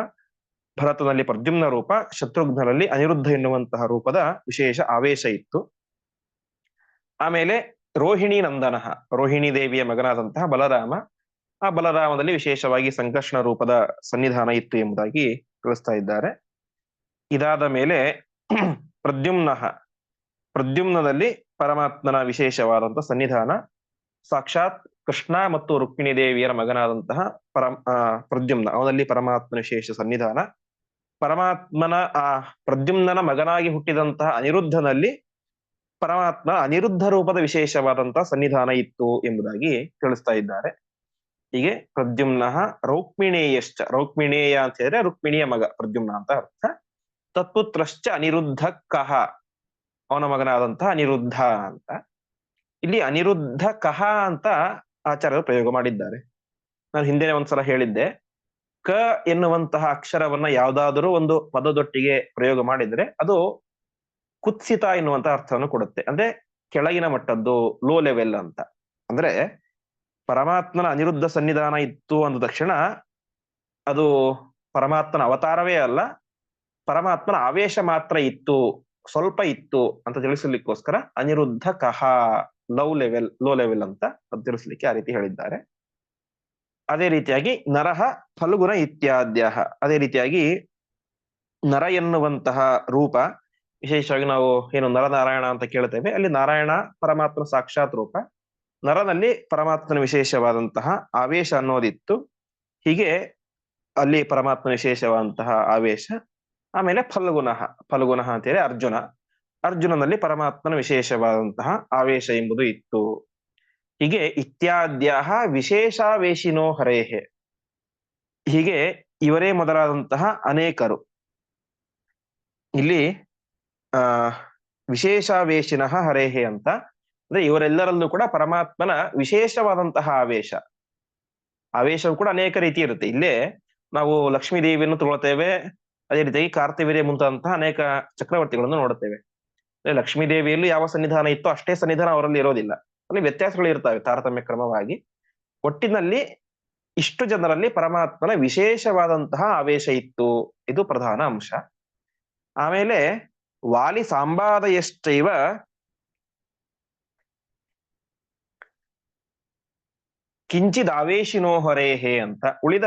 ಭರತನಲ್ಲಿ ಪ್ರದ್ಯುಮ್ನ ರೂಪ, ಶತ್ರುಘ್ನರಲ್ಲಿ ಅನಿರುದ್ಧ ಎನ್ನುವಂತಹ ರೂಪದ ವಿಶೇಷ ಆವೇಶ ಇತ್ತು. ಆಮೇಲೆ ರೋಹಿಣಿ ನಂದನ, ರೋಹಿಣಿ ದೇವಿಯ ಮಗನಾದಂತಹ ಬಲರಾಮ ಆ ಬಲರಾಮದಲ್ಲಿ ವಿಶೇಷವಾಗಿ ಸಂಕರ್ಷಣ ರೂಪದ ಸನ್ನಿಧಾನ ಇತ್ತು ಎಂಬುದಾಗಿ ತಿಳಿಸ್ತಾ ಇದ್ದಾರೆ. ಇದಾದ ಮೇಲೆ ಪ್ರದ್ಯುಮ್ನ, ಪ್ರದ್ಯುಮ್ನದಲ್ಲಿ ಪರಮಾತ್ಮನ ವಿಶೇಷವಾದಂತಹ ಸನ್ನಿಧಾನ, ಸಾಕ್ಷಾತ್ ಕೃಷ್ಣ ಮತ್ತು ರುಕ್ಮಿಣಿ ದೇವಿಯರ ಮಗನಾದಂತಹ ಪರಮ ಪ್ರದ್ಯುಮ್ನ, ಅವನಲ್ಲಿ ಪರಮಾತ್ಮನ ವಿಶೇಷ ಸನ್ನಿಧಾನ. ಪರಮಾತ್ಮನ, ಆ, ಪ್ರದ್ಯುಮ್ನನ ಮಗನಾಗಿ ಹುಟ್ಟಿದಂತಹ ಅನಿರುದ್ಧನಲ್ಲಿ ಪರಮಾತ್ಮ ಅನಿರುದ್ಧ ರೂಪದ ವಿಶೇಷವಾದಂತಹ ಸನ್ನಿಧಾನ ಇತ್ತು ಎಂಬುದಾಗಿ ತಿಳಿಸ್ತಾ ಇದ್ದಾರೆ. ಹೀಗೆ ಪ್ರದ್ಯುಮ್ನ ರೌಕ್ಮಿಣೇಯಶ್ಚ. ರೌಕ್ಮಿಣೇಯ ಅಂತ ಹೇಳಿದ್ರೆ ರುಕ್ಮಿಣಿಯ ಮಗ ಪ್ರದ್ಯುಮ್ನ ಅಂತ ಅರ್ಥ. ತತ್ಪುತ್ರಶ್ಚ ಅನಿರುದ್ಧ ಕಹ ಅವನ ಮಗನಾದಂತಹ ಅನಿರುದ್ಧ ಅಂತ. ಇಲ್ಲಿ ಅನಿರುದ್ಧ ಕಹ ಅಂತ ಆಚಾರ್ಯರು ಪ್ರಯೋಗ ಮಾಡಿದ್ದಾರೆ. ನಾನು ಹಿಂದೆ ಒಂದ್ಸಲ ಹೇಳಿದ್ದೆ. ಕ ಎನ್ನುವಂತಹ ಅಕ್ಷರವನ್ನ ಯಾವ್ದಾದರೂ ಒಂದು ಪದದೊಟ್ಟಿಗೆ ಪ್ರಯೋಗ ಮಾಡಿದ್ರೆ ಅದು ಕುತ್ಸಿತ ಎನ್ನುವಂತಹ ಅರ್ಥವನ್ನು ಕೊಡುತ್ತೆ. ಅಂದ್ರೆ ಕೆಳಗಿನ ಮಟ್ಟದ್ದು ಲೋ ಲೆವೆಲ್ ಅಂತ. ಅಂದ್ರೆ ಪರಮಾತ್ಮನ ಅನಿರುದ್ಧ ಸನ್ನಿಧಾನ ಇತ್ತು ಅಂದ ತಕ್ಷಣ ಅದು ಪರಮಾತ್ಮನ ಅವತಾರವೇ ಅಲ್ಲ, ಪರಮಾತ್ಮನ ಆವೇಶ ಮಾತ್ರ ಇತ್ತು, ಸ್ವಲ್ಪ ಇತ್ತು ಅಂತ ತಿಳಿಸಲಿಕ್ಕೋಸ್ಕರ ಅನಿರುದ್ಧ ಕಹ ಲವ್ ಲೆವೆಲ್ ಲೋ ಲೆವೆಲ್ ಅಂತ ತಿಳಿಸ್ಲಿಕ್ಕೆ ಆ ರೀತಿ ಹೇಳಿದ್ದಾರೆ. ಅದೇ ರೀತಿಯಾಗಿ ನರಹ, ಫಲ್ಗುಣ ಇತ್ಯಾದ್ಯ ಅದೇ ರೀತಿಯಾಗಿ ನರ ಎನ್ನುವಂತಹ ರೂಪ, ವಿಶೇಷವಾಗಿ ನಾವು ಏನು ನರನಾರಾಯಣ ಅಂತ ಕೇಳ್ತೇವೆ, ಅಲ್ಲಿ ನಾರಾಯಣ ಪರಮಾತ್ಮ ಸಾಕ್ಷಾತ್ ರೂಪ. ನರನಲ್ಲಿ ಪರಮಾತ್ಮನ ವಿಶೇಷವಾದಂತಹ ಆವೇಶ ಅನ್ನೋದಿತ್ತು. ಹೀಗೆ ಅಲ್ಲಿ ಪರಮಾತ್ಮನ ವಿಶೇಷವಾದಂತಹ ಆವೇಶ, ಆಮೇಲೆ ಫಲ್ಗುಣ ಫಲ್ಗುಣ ಅಂತೇಳಿ ಅರ್ಜುನ. ಅರ್ಜುನನಲ್ಲಿ ಪರಮಾತ್ಮನ ವಿಶೇಷವಾದಂತಹ ಆವೇಶ ಎಂಬುದು ಇತ್ತು. ಹೀಗೆ ಇತ್ಯಾದ್ಯ ವಿಶೇಷಾವೇಶಿನೋ ಹರೇಹೆ. ಹೀಗೆ ಇವರೇ ಮೊದಲಾದಂತಹ ಅನೇಕರು. ಇಲ್ಲಿ, ಆ ವಿಶೇಷಾವೇಶಿನಃ ಹರೇಹೆ ಅಂತ ಅಂದ್ರೆ ಇವರೆಲ್ಲರಲ್ಲೂ ಕೂಡ ಪರಮಾತ್ಮನ ವಿಶೇಷವಾದಂತಹ ಆವೇಶ. ಆವೇಶವು ಕೂಡ ಅನೇಕ ರೀತಿ ಇರುತ್ತೆ. ಇಲ್ಲೇ ನಾವು ಲಕ್ಷ್ಮೀ ದೇವಿಯನ್ನು ತಗೊಳ್ತೇವೆ. ಅದೇ ರೀತಿಯಾಗಿ ಕಾರ್ತಿವೀರ್ಯ ಮುಂತಾದಂತಹ ಅನೇಕ ಚಕ್ರವರ್ತಿಗಳನ್ನು ನೋಡುತ್ತೇವೆ. ಲಕ್ಷ್ಮೀ ದೇವಿಯಲ್ಲಿ ಯಾವ ಸನ್ನಿಧಾನ ಇತ್ತೋ ಅಷ್ಟೇ ಸನ್ನಿಧಾನ ಅವರಲ್ಲಿ ಇರೋದಿಲ್ಲ. ಅಲ್ಲಿ ವ್ಯತ್ಯಾಸಗಳು ಇರ್ತವೆ ತಾರತಮ್ಯ ಕ್ರಮವಾಗಿ. ಒಟ್ಟಿನಲ್ಲಿ ಇಷ್ಟು ಜನರಲ್ಲಿ ಪರಮಾತ್ಮನ ವಿಶೇಷವಾದಂತಹ ಆವೇಶ ಇತ್ತು. ಇದು ಪ್ರಧಾನ ಅಂಶ. ಆಮೇಲೆ ವಾಲಿ ಸಾಂಬಾದಯಶ್ಚೈವ ಕಿಂಚಿದ್ ಆವೇಶಿನೋ ಹೊರೇಹೆ ಅಂತ ಉಳಿದ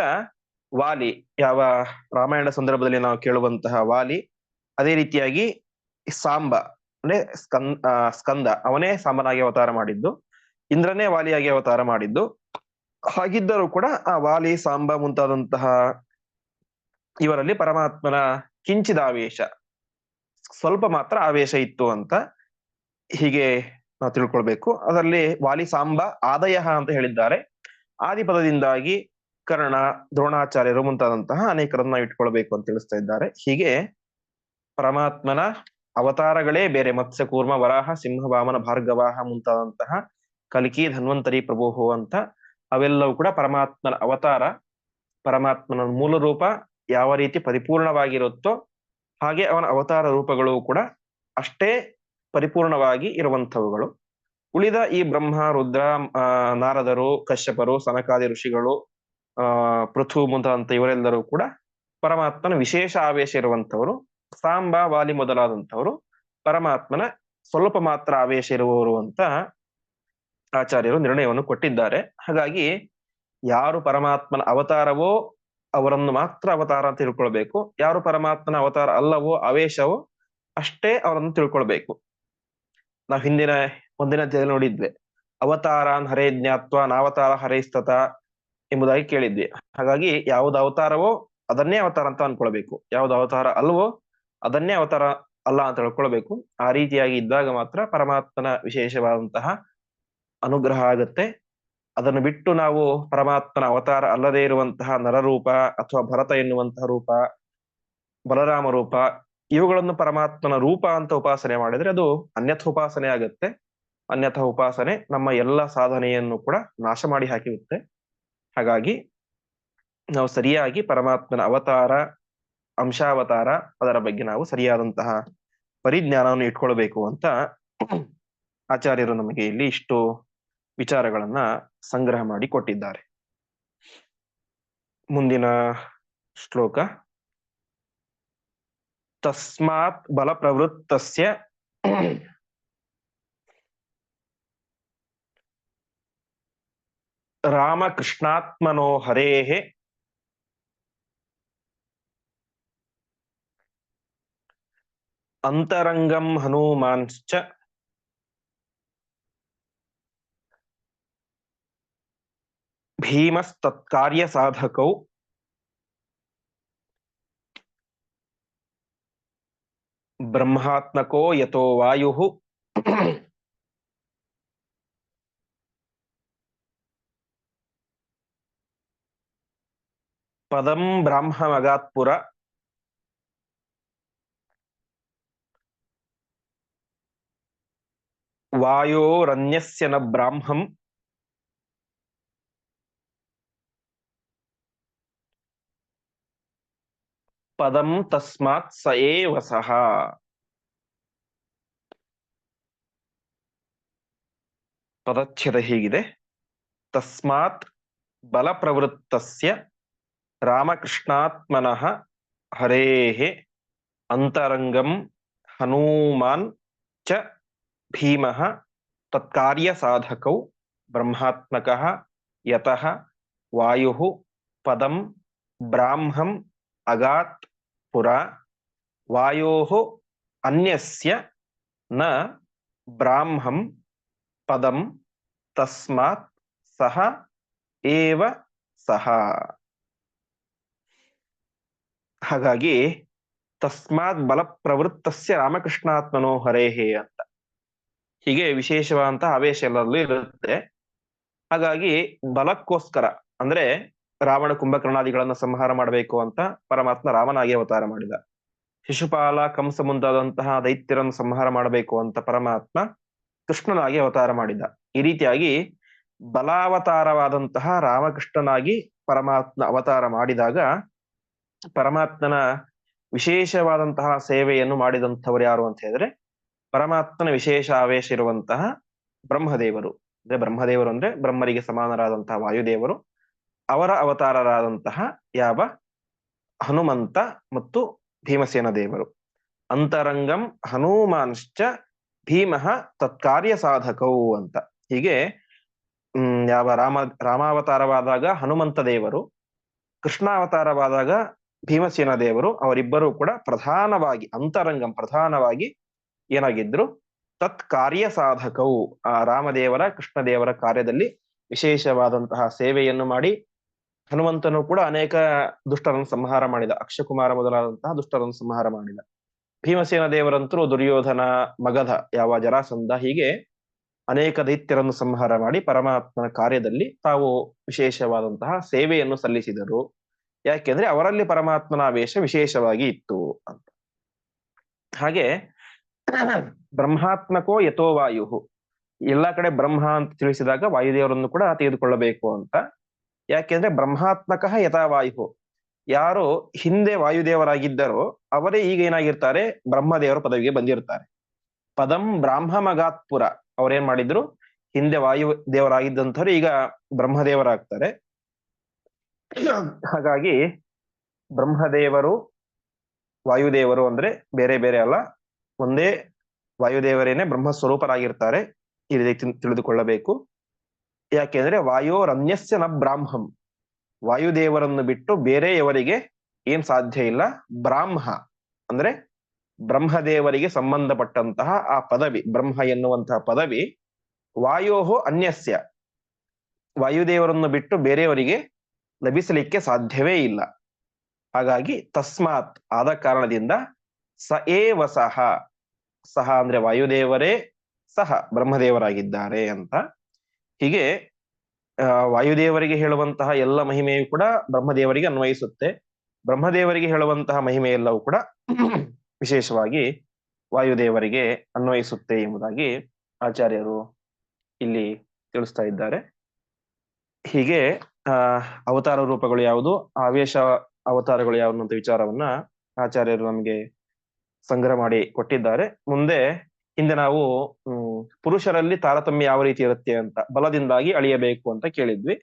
ವಾಲಿ, ಯಾವ ರಾಮಾಯಣ ಸಂದರ್ಭದಲ್ಲಿ ನಾವು ಕೇಳುವಂತಹ ವಾಲಿ, ಅದೇ ರೀತಿಯಾಗಿ ಸಾಂಬ, ಅಂದ್ರೆ ಸ್ಕಂದ ಸ್ಕಂದ, ಅವನೇ ಸಾಂಬನಾಗಿ ಅವತಾರ ಮಾಡಿದ್ದು, ಇಂದ್ರನೇ ವಾಲಿಯಾಗಿ ಅವತಾರ ಮಾಡಿದ್ದು. ಹಾಗಿದ್ದರೂ ಕೂಡ ಆ ವಾಲಿ, ಸಾಂಬ ಮುಂತಾದಂತಹ ಇವರಲ್ಲಿ ಪರಮಾತ್ಮನ ಕಿಂಚಿದ ಆವೇಶ, ಸ್ವಲ್ಪ ಮಾತ್ರ ಆವೇಶ ಇತ್ತು ಅಂತ ಹೀಗೆ ನಾವು ತಿಳ್ಕೊಳ್ಬೇಕು. ಅದರಲ್ಲಿ ವಾಲಿ, ಸಾಂಬ ಆದಯ ಅಂತ ಹೇಳಿದ್ದಾರೆ. ಆದಿ ಪದದಿಂದಾಗಿ ಕರ್ಣ, ದ್ರೋಣಾಚಾರ್ಯರು ಮುಂತಾದಂತಹ ಅನೇಕರನ್ನ ಇಟ್ಕೊಳ್ಬೇಕು ಅಂತ ತಿಳಿಸ್ತಾ ಇದ್ದಾರೆ. ಹೀಗೆ ಪರಮಾತ್ಮನ ಅವತಾರಗಳೇ ಬೇರೆ. ಮತ್ಸ್ಯ, ಕೂರ್ಮ, ವರಾಹ, ಸಿಂಹ, ವಾಮನ, ಭಾರ್ಗವಾಹ ಮುಂತಾದಂತಹ ಕಲಿಕಿ, ಧನ್ವಂತರಿ ಪ್ರಭು ಅಂತ ಅವೆಲ್ಲವೂ ಕೂಡ ಪರಮಾತ್ಮನ ಅವತಾರ. ಪರಮಾತ್ಮನ ಮೂಲ ರೂಪ ಯಾವ ರೀತಿ ಪರಿಪೂರ್ಣವಾಗಿರುತ್ತೋ ಹಾಗೆ ಅವನ ಅವತಾರ ರೂಪಗಳು ಕೂಡ ಅಷ್ಟೇ ಪರಿಪೂರ್ಣವಾಗಿ ಇರುವಂಥವುಗಳು. ಉಳಿದ ಈ ಬ್ರಹ್ಮ, ರುದ್ರ ನಾರದರು, ಕಶ್ಯಪರು, ಸನಕಾದಿ ಋಷಿಗಳು, ಆ, ಪೃಥು ಮುಂತಾದಂತ ಇವರೆಲ್ಲರೂ ಕೂಡ ಪರಮಾತ್ಮನ ವಿಶೇಷ ಆವೇಶ ಇರುವಂತವರು ಸಾಂಬ, ವಾಲಿ ಮೊದಲಾದಂಥವರು ಪರಮಾತ್ಮನ ಸ್ವಲ್ಪ ಮಾತ್ರ ಆವೇಶ ಇರುವವರು ಅಂತ ಆಚಾರ್ಯರು ನಿರ್ಣಯವನ್ನು ಕೊಟ್ಟಿದ್ದಾರೆ. ಹಾಗಾಗಿ ಯಾರು ಪರಮಾತ್ಮನ ಅವತಾರವೋ ಅವರನ್ನು ಮಾತ್ರ ಅವತಾರ ಅಂತ ತಿಳ್ಕೊಳ್ಬೇಕು. ಯಾರು ಪರಮಾತ್ಮನ ಅವತಾರ ಅಲ್ಲವೋ ಅವೇಶವೋ ಅಷ್ಟೇ ಅವರನ್ನು ತಿಳ್ಕೊಳ್ಬೇಕು. ನಾವು ಹಿಂದಿನ ಒಂದಿನ ಅಧ್ಯಾಯದಲ್ಲಿ ನೋಡಿದ್ವಿ. ಅವತಾರಾನ್ ಹರೇ ಜ್ಞಾತ್ವ, ನಾವತಾರ ಹರೇಸ್ತತ ಎಂಬುದಾಗಿ ಕೇಳಿದ್ವಿ. ಹಾಗಾಗಿ ಯಾವ್ದು ಅವತಾರವೋ ಅದನ್ನೇ ಅವತಾರ ಅಂತ ಅನ್ಕೊಳ್ಬೇಕು. ಯಾವ್ದು ಅವತಾರ ಅಲ್ವೋ ಅದನ್ನೇ ಅವತಾರ ಅಲ್ಲ ಅಂತ ಹೇಳ್ಕೊಳ್ಬೇಕು ಆ ರೀತಿಯಾಗಿ ಇದ್ದಾಗ ಮಾತ್ರ ಪರಮಾತ್ಮನ ವಿಶೇಷವಾದಂತಹ ಅನುಗ್ರಹ ಆಗುತ್ತೆ. ಅದನ್ನು ಬಿಟ್ಟು ನಾವು ಪರಮಾತ್ಮನ ಅವತಾರ ಅಲ್ಲದೇ ಇರುವಂತಹ ನರರೂಪ ಅಥವಾ ಭರತ ಎನ್ನುವಂತಹ ರೂಪ, ಬಲರಾಮ ರೂಪ, ಇವುಗಳನ್ನು ಪರಮಾತ್ಮನ ರೂಪ ಅಂತ ಉಪಾಸನೆ ಮಾಡಿದ್ರೆ ಅದು ಅನ್ಯಥ ಉಪಾಸನೆ ಆಗುತ್ತೆ. ಅನ್ಯಥ ಉಪಾಸನೆ ನಮ್ಮ ಎಲ್ಲ ಸಾಧನೆಯನ್ನು ಕೂಡ ನಾಶ ಮಾಡಿ ಹಾಕಿರುತ್ತೆ. ಹಾಗಾಗಿ ನಾವು ಸರಿಯಾಗಿ ಪರಮಾತ್ಮನ ಅವತಾರ, ಅಂಶಾವತಾರ ಅದರ ಬಗ್ಗೆ ನಾವು ಸರಿಯಾದಂತಹ ಪರಿಜ್ಞಾನವನ್ನು ಇಟ್ಕೊಳ್ಬೇಕು ಅಂತ ಆಚಾರ್ಯರು ನಮಗೆ ಇಲ್ಲಿ ಇಷ್ಟು ವಿಚಾರಗಳನ್ನ ಸಂಗ್ರಹ ಮಾಡಿ ಕೊಟ್ಟಿದ್ದಾರೆ. ಮುಂದಿನ ಶ್ಲೋಕ. ತಸ್ಮಾತ್ ಬಲ ಪ್ರವೃತ್ತಸ್ಯ ರಾಮಕೃಷ್ಣಾತ್ಮನೋ ಹರೇಃ ಅಂತರಂಗಂ ಹನುಮಾನ್ಶ್ಚ ಭೀಮಸ್ತತ್ಕಾರ್ಯ ಸಾಧಕೌ ಬ್ರಹ್ಮಾತ್ಮಕೋ ಯಥೋ ಪದಂ ಬ್ರಾಹ್ಮಮಗಾತ್ಪುರ ವಾಯೋರನ್ಯಸ್ಯ ನ ಬ್ರಾಹ್ಮಂ. ಪದಂ ತಸ್ಮಾತ್ ಸ ಏವ ಸಹ. ಪದಚ್ಛೇದ ಹೀಗಿದೆ? ತಸ್ಮಾತ್ ಬಲ ಪ್ರವೃತ್ತಸ್ಯ ರಾಮಕೃಷ್ಣಾತ್ಮನಃ ಹರೇಃ ಅಂತರಂಗಂ ಹನೂಮಾನ್ ಚ ಭೀಮಃ ತತ್ಕಾರ್ಯ ಸಾಧಕೌ ಬ್ರಹ್ಮಾತ್ಮಕಃ ಯತಃ ವಾಯುಃ ಪದಂ ಬ್ರಾಹ್ಮಂ ಅಗಾತ್ ಪುರ ವಾಯೋಃ ಅನ್ಯಸ್ಯ ನ ಬ್ರಾಹ್ಮಂ ಪದಂ ತಸ್ಮಾತ್ ಸಹ ಏವ ಸಹ ಹಾಗಾಗಿ ತಸ್ಮಾತ್ ಬಲ ಪ್ರವೃತ್ತಸ್ಯ ರಾಮಕೃಷ್ಣಾತ್ಮನೋ ಹರೇಹೇ ಅಂತ. ಹೀಗೆ ವಿಶೇಷವಾದಂತಹ ಆವೇಶ ಎಲ್ಲರಲ್ಲೂ ಇರುತ್ತೆ. ಹಾಗಾಗಿ ಬಲಕ್ಕೋಸ್ಕರ ಅಂದ್ರೆ ರಾವಣ ಕುಂಭಕರ್ಣಾದಿಗಳನ್ನ ಸಂಹಾರ ಮಾಡಬೇಕು ಅಂತ ಪರಮಾತ್ಮ ರಾಮನಾಗಿ ಅವತಾರ ಮಾಡಿದ. ಶಿಶುಪಾಲ ಕಂಸ ಮುಂದಾದಂತಹ ದೈತ್ಯರನ್ನು ಸಂಹಾರ ಮಾಡಬೇಕು ಅಂತ ಪರಮಾತ್ಮ ಕೃಷ್ಣನಾಗಿ ಅವತಾರ ಮಾಡಿದ. ಈ ರೀತಿಯಾಗಿ ಬಲಾವತಾರವಾದಂತಹ ರಾಮಕೃಷ್ಣನಾಗಿ ಪರಮಾತ್ಮ ಅವತಾರ ಮಾಡಿದಾಗ ಪರಮಾತ್ಮನ ವಿಶೇಷವಾದಂತಹ ಸೇವೆಯನ್ನು ಮಾಡಿದಂಥವ್ರು ಯಾರು ಅಂತ ಹೇಳಿದ್ರೆ, ಪರಮಾತ್ಮನ ವಿಶೇಷ ಆವೇಶ ಇರುವಂತಹ ಬ್ರಹ್ಮದೇವರು. ಅಂದ್ರೆ ಬ್ರಹ್ಮದೇವರು ಅಂದ್ರೆ ಬ್ರಹ್ಮರಿಗೆ ಸಮಾನರಾದಂತಹ ವಾಯುದೇವರು. ಅವರ ಅವತಾರರಾದಂತಹ ಯಾವ? ಹನುಮಂತ ಮತ್ತು ಭೀಮಸೇನ ದೇವರು. ಅಂತರಂಗಂ ಹನುಮಾನ್ಶ್ಚ ಭೀಮಃ ತತ್ಕಾರ್ಯ ಸಾಧಕವು ಅಂತ. ಹೀಗೆ ಯಾವ ರಾಮ, ರಾಮಾವತಾರವಾದಾಗ ಹನುಮಂತ ದೇವರು, ಕೃಷ್ಣಾವತಾರವಾದಾಗ ಭೀಮಸೇನ ದೇವರು ಅವರಿಬ್ಬರು ಕೂಡ ಪ್ರಧಾನವಾಗಿ, ಅಂತರಂಗಂ ಪ್ರಧಾನವಾಗಿ ಏನಾಗಿದ್ರು, ತತ್ ಕಾರ್ಯ ಸಾಧಕವು. ಆ ರಾಮದೇವರ, ಕೃಷ್ಣದೇವರ ಕಾರ್ಯದಲ್ಲಿ ವಿಶೇಷವಾದಂತಹ ಸೇವೆಯನ್ನು ಮಾಡಿ, ಹನುಮಂತನು ಕೂಡ ಅನೇಕ ದುಷ್ಟರನ್ನು ಸಂಹಾರ ಮಾಡಿದ. ಅಕ್ಷಕುಮಾರ ಮೊದಲಾದಂತಹ ದುಷ್ಟರನ್ನು ಸಂಹಾರ ಮಾಡಿದ. ಭೀಮಸೇನ ದೇವರಂತರೂ ದುರ್ಯೋಧನ, ಮಗಧ, ಯಾವ ಜರಾಸಂಧ ಹೀಗೆ ಅನೇಕ ದೈತ್ಯರನ್ನು ಸಂಹಾರ ಮಾಡಿ ಪರಮಾತ್ಮನ ಕಾರ್ಯದಲ್ಲಿ ತಾವು ವಿಶೇಷವಾದಂತಹ ಸೇವೆಯನ್ನು ಸಲ್ಲಿಸಿದರು. ಯಾಕೆಂದ್ರೆ ಅವರಲ್ಲಿ ಪರಮಾತ್ಮನ ಆವೇಶ ವಿಶೇಷವಾಗಿ ಇತ್ತು ಅಂತ. ಹಾಗೆ ಬ್ರಹ್ಮಾತ್ಮಕೋ ಯಥೋ ವಾಯು ಎಲ್ಲಾ ಕಡೆ ಬ್ರಹ್ಮ ಅಂತ ತಿಳಿಸಿದಾಗ ವಾಯುದೇವರನ್ನು ಕೂಡ ತೆಗೆದುಕೊಳ್ಳಬೇಕು ಅಂತ. ಯಾಕೆಂದ್ರೆ ಬ್ರಹ್ಮಾತ್ಮಕ ಯಥಾ ವಾಯು ಯಾರು ಹಿಂದೆ ವಾಯುದೇವರಾಗಿದ್ದರೋ ಅವರೇ ಈಗ ಏನಾಗಿರ್ತಾರೆ? ಬ್ರಹ್ಮದೇವರ ಪದವಿಗೆ ಬಂದಿರ್ತಾರೆ ಪದಂ ಬ್ರಾಹ್ಮಮಗಾತ್ಪುರ. ಅವ್ರೇನ್ ಮಾಡಿದ್ರು? ಹಿಂದೆ ವಾಯು ದೇವರಾಗಿದ್ದಂಥವ್ರು ಈಗ ಬ್ರಹ್ಮದೇವರಾಗ್ತಾರೆ. ಹಾಗಾಗಿ ಬ್ರಹ್ಮದೇವರು, ವಾಯುದೇವರು ಅಂದ್ರೆ ಬೇರೆ ಬೇರೆ ಅಲ್ಲ, ಒಂದೇ ವಾಯುದೇವರೇನೆ ಬ್ರಹ್ಮ ಸ್ವರೂಪರಾಗಿರ್ತಾರೆ ಈ ರೀತಿ ತಿಳಿದುಕೊಳ್ಳಬೇಕು. ಯಾಕೆಂದ್ರೆ ವಾಯೋರನ್ಯಸ್ಯ ನ ಬ್ರಾಹ್ಮಂ. ವಾಯುದೇವರನ್ನು ಬಿಟ್ಟು ಬೇರೆಯವರಿಗೆ ಏನ್ ಸಾಧ್ಯ ಇಲ್ಲ? ಬ್ರಾಹ್ಮ. ಅಂದ್ರೆ ಬ್ರಹ್ಮದೇವರಿಗೆ ಸಂಬಂಧಪಟ್ಟಂತಹ ಆ ಪದವಿ, ಬ್ರಹ್ಮ ಎನ್ನುವಂತಹ ಪದವಿ ವಾಯೋಹೋ ಅನ್ಯಸ್ಯ. ವಾಯುದೇವರನ್ನು ಬಿಟ್ಟು ಬೇರೆಯವರಿಗೆ ಲಭಿಸಲಿಕ್ಕೆ ಸಾಧ್ಯವೇ ಇಲ್ಲ. ಹಾಗಾಗಿ ತಸ್ಮಾತ್ ಆದ ಕಾರಣದಿಂದ ಸ ಏವ ಸಹ ಸಹ ಅಂದ್ರೆ ವಾಯುದೇವರೇ, ಸಹ ಬ್ರಹ್ಮದೇವರಾಗಿದ್ದಾರೆ ಅಂತ. ಹೀಗೆ ವಾಯುದೇವರಿಗೆ ಹೇಳುವಂತಹ ಎಲ್ಲ ಮಹಿಮೆಯು ಕೂಡ ಬ್ರಹ್ಮದೇವರಿಗೆ ಅನ್ವಯಿಸುತ್ತೆ. ಬ್ರಹ್ಮದೇವರಿಗೆ ಹೇಳುವಂತಹ ಮಹಿಮೆ ಎಲ್ಲವೂ ಕೂಡ ವಿಶೇಷವಾಗಿ ವಾಯುದೇವರಿಗೆ ಅನ್ವಯಿಸುತ್ತೆ ಎಂಬುದಾಗಿ ಆಚಾರ್ಯರು ಇಲ್ಲಿ ತಿಳಿಸ್ತಾ ಇದ್ದಾರೆ. ಹೀಗೆ ಆ, ಅವತಾರ ರೂಪಗಳು ಯಾವುದು? ಆವೇಶ ಅವತಾರಗಳು ಯಾವುದು ವಿಚಾರವನ್ನ ಆಚಾರ್ಯರು ನಮಗೆ ಸಂಗ್ರಹ ಮಾಡಿ ಕೊಟ್ಟಿದ್ದಾರೆ. ಮುಂದೆ ಹಿಂದೆ ನಾವು ಪುರುಷರಲ್ಲಿ ತಾರತಮ್ಯ ಯಾವ ರೀತಿ ಇರುತ್ತೆ ಅಂತ, ಬಲದಿಂದಾಗಿ ಅಳಿಯಬೇಕು ಅಂತ ಕೇಳಿದ್ವಿ.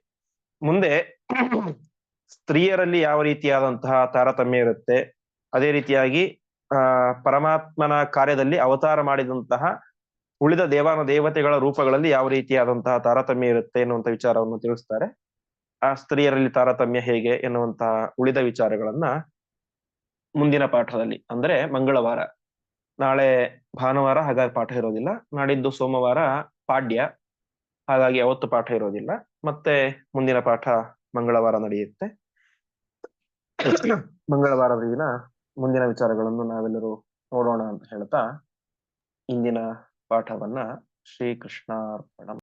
ಮುಂದೆ ಸ್ತ್ರೀಯರಲ್ಲಿ ಯಾವ ರೀತಿಯಾದಂತಹ ತಾರತಮ್ಯ ಇರುತ್ತೆ? ಅದೇ ರೀತಿಯಾಗಿ, ಆ, ಪರಮಾತ್ಮನ ಕಾರ್ಯದಲ್ಲಿ ಅವತಾರ ಮಾಡಿದಂತಹ, ಉಳಿದ ದೇವಾನ ದೇವತೆಗಳ ರೂಪಗಳಲ್ಲಿ ಯಾವ ರೀತಿಯಾದಂತಹ ತಾರತಮ್ಯ ಇರುತ್ತೆ ಎನ್ನುವಂತ ವಿಚಾರವನ್ನು ತಿಳಿಸ್ತಾರೆ. ಆ ಸ್ತ್ರೀಯರಲ್ಲಿ ತಾರತಮ್ಯ ಹೇಗೆ ಎನ್ನುವಂತಹ ಉಳಿದ ವಿಚಾರಗಳನ್ನ ಮುಂದಿನ ಪಾಠದಲ್ಲಿ ಅಂದ್ರೆ ಮಂಗಳವಾರ. ನಾಳೆ ಭಾನುವಾರ ಹಾಗಾಗಿ ಪಾಠ ಇರೋದಿಲ್ಲ. ನಾಡಿದ್ದು ಸೋಮವಾರ ಪಾಡ್ಯ. ಹಾಗಾಗಿ ಅವತ್ತು ಪಾಠ ಇರೋದಿಲ್ಲ. ಮತ್ತೆ ಮುಂದಿನ ಪಾಠ ಮಂಗಳವಾರ ನಡೆಯುತ್ತೆ. ಮಂಗಳವಾರದ ದಿನ ಮುಂದಿನ ವಿಚಾರಗಳನ್ನು ನಾವೆಲ್ಲರೂ ನೋಡೋಣ ಅಂತ ಹೇಳ್ತಾ ಇಂದಿನ ಪಾಠವನ್ನ ಶ್ರೀಕೃಷ್ಣಾರ್ಪಣ.